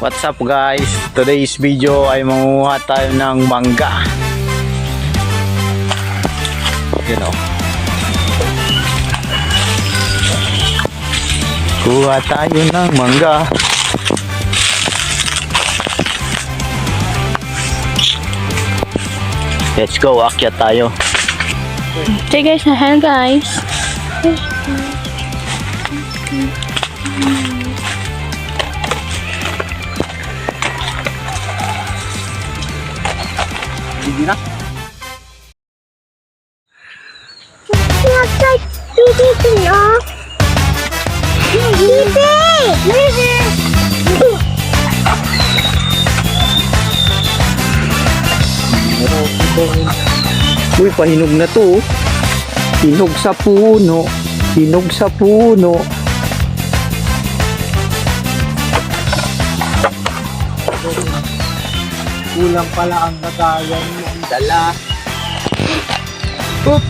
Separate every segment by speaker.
Speaker 1: What's up guys? Today's video ay manguha tayo ng mangga. Yun o. Kuha tayo ng mangga. Let's go, akyat tayo.
Speaker 2: Say guys, hello guys.
Speaker 3: Na. Bibi!
Speaker 1: Uy, pahinog na to. oh. Hinog sa puno. Hinog sa puno.
Speaker 4: Kulang pala ang lagayan mo ang dala.
Speaker 1: Oop!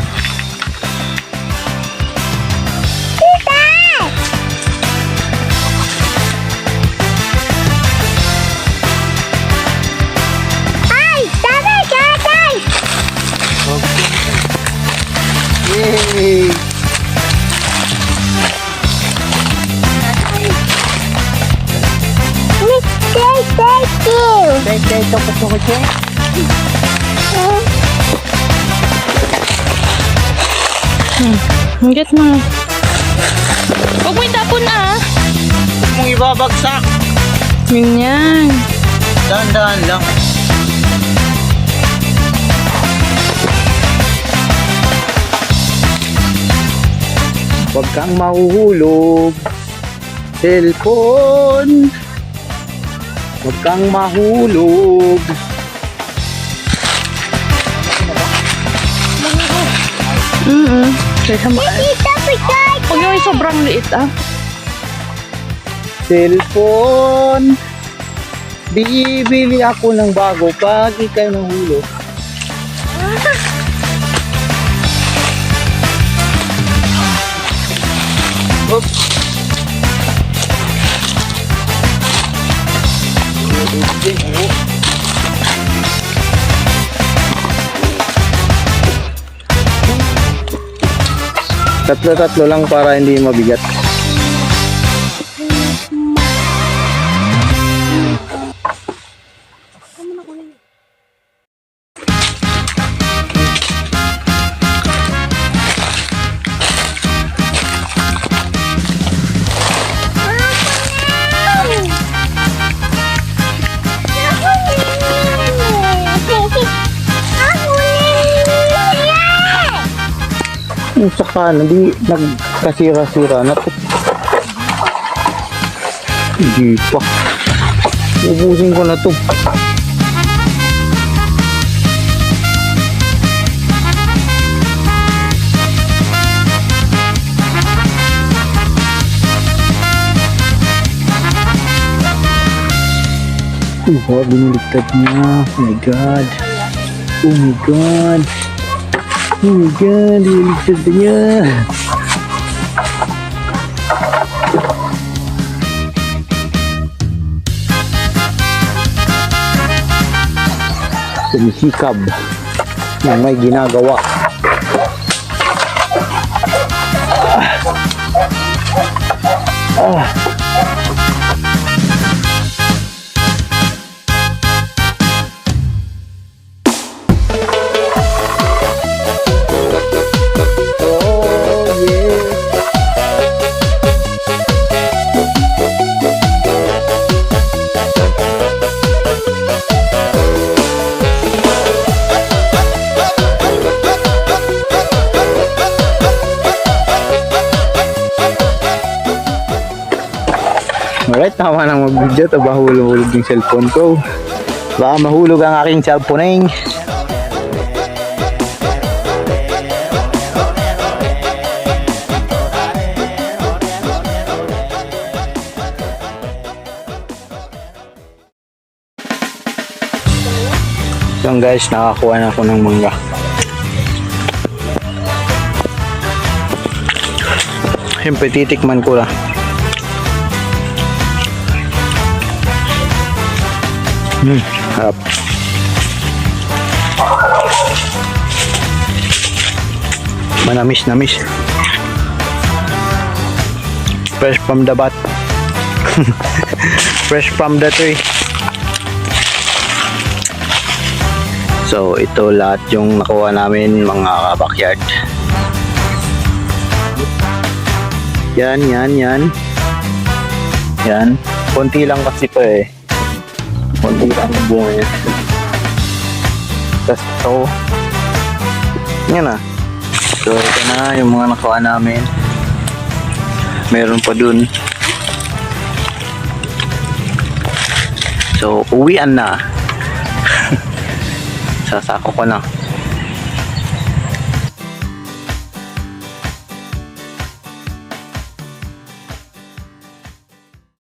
Speaker 3: Ay! Tatay! Tatay!
Speaker 1: Yay!
Speaker 4: Tay, tay, ito ko ko ko.
Speaker 2: Hanggat mo. Huwag mo itapon ah.
Speaker 1: Huwag mong ibabagsak.
Speaker 2: Ganyan.
Speaker 1: Dahan-dahan lang. Huwag kang mahuhulog. Cellphone. Huwag kang mahulog.
Speaker 2: Mm-mm. Kaya mo.
Speaker 3: Tita, pagkay!
Speaker 2: Huwag yung sobrang liit ah.
Speaker 1: Cellphone. Bibili ako ng bago pag ikay nahulog. Oops. Tatlo-tatlo lang para hindi mabigat. Yung saka, hindi nagkasira-sira na to. Hindi pa. Ubusin ko na to. Oh, biniligtad niya. Oh my God. Oh my God. Oh my God, biniligtad na niya. Sumisikab may ginagawa. Oh, Alright, tama na mag-video. Taba hulog yung cellphone ko. Baka mahulog ang aking cellphone. Yan guys, nakakuha na ako ng mangga. Siyempre, titikman ko lang. Hmm, harap. Manamis, namis. Fresh from the bat. Fresh from the tree. So, ito lahat yung nakuha namin mga backyard. Yan, yan, yan. Yan. Konti lang kasi to eh. Konti lang ang bunga niya. Tapos ito. Yan na. So, ito na yung mga nakuha namin. Meron pa dun. So, uwian na. Sasako ko na.